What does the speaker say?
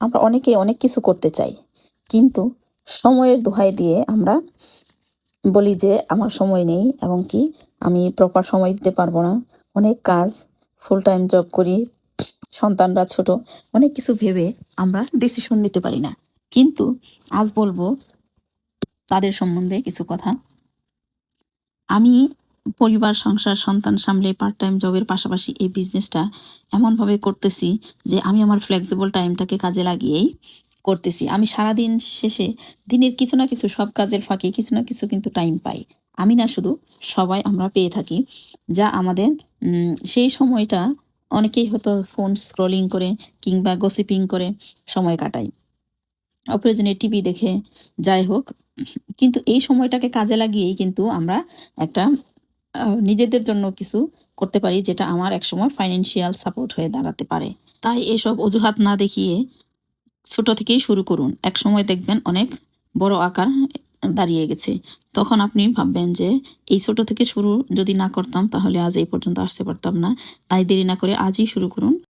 আমরা অনেকে অনেক কিছু করতে চাই। কিন্তু সময়ের দোহাই দিয়ে আমরা বলি যে, আমার সময় নেই এবং কি আমি প্রপার সময় দিতে পারব না। অনেক কাজ ফুল টাইম জব করি, সন্তানরা ছোট, অনেক কিছু ভেবে আমরা ডিসিশন নিতে পারি না। কিন্তু আজ বলব তাদের সম্বন্ধে কিছু কথা। আমি পরিবার, সংসার, সন্তান সামলে পার্ট টাইম জবের পাশাপাশি এই বিজনেসটা এমনভাবে করতেছি যে আমি আমার ফ্লেক্সিবল টাইমটাকে কাজে লাগিয়েই করতেছি। আমি সারাদিন শেষে দিনের কিছু না কিছু সব কাজের ফাঁকে কিছু না কিছু কিন্তু টাইম পাই। আমি না শুধু সবাই আমরা পেয়ে থাকি, যা আমাদের সেই সময়টা অনেকেই হয়তো ফোন স্ক্রলিং করে কিংবা গসিপিং করে সময় কাটাই অপ্রয়োজনে টিভি দেখে যাই হোক, কিন্তু এই সময়টাকে কাজে লাগিয়েই কিন্তু আমরা একটা নিজেদের জন্য কিছু করতে পারি যেটা আমার একসময় ফাইন্যান্সিয়াল সাপোর্ট হয়ে দাঁড়াতে পারে। তাই এসব অজুহাত না দেখিয়ে ছোট থেকেই শুরু করুন। এক সময় দেখবেন অনেক বড় আকার দাঁড়িয়ে গেছে। তখন আপনি ভাববেন যে, এই ছোট থেকে শুরু যদি না করতাম তাহলে আজ এই পর্যন্ত আসতে পারতাম না। তাই দেরি না করে আজই শুরু করুন।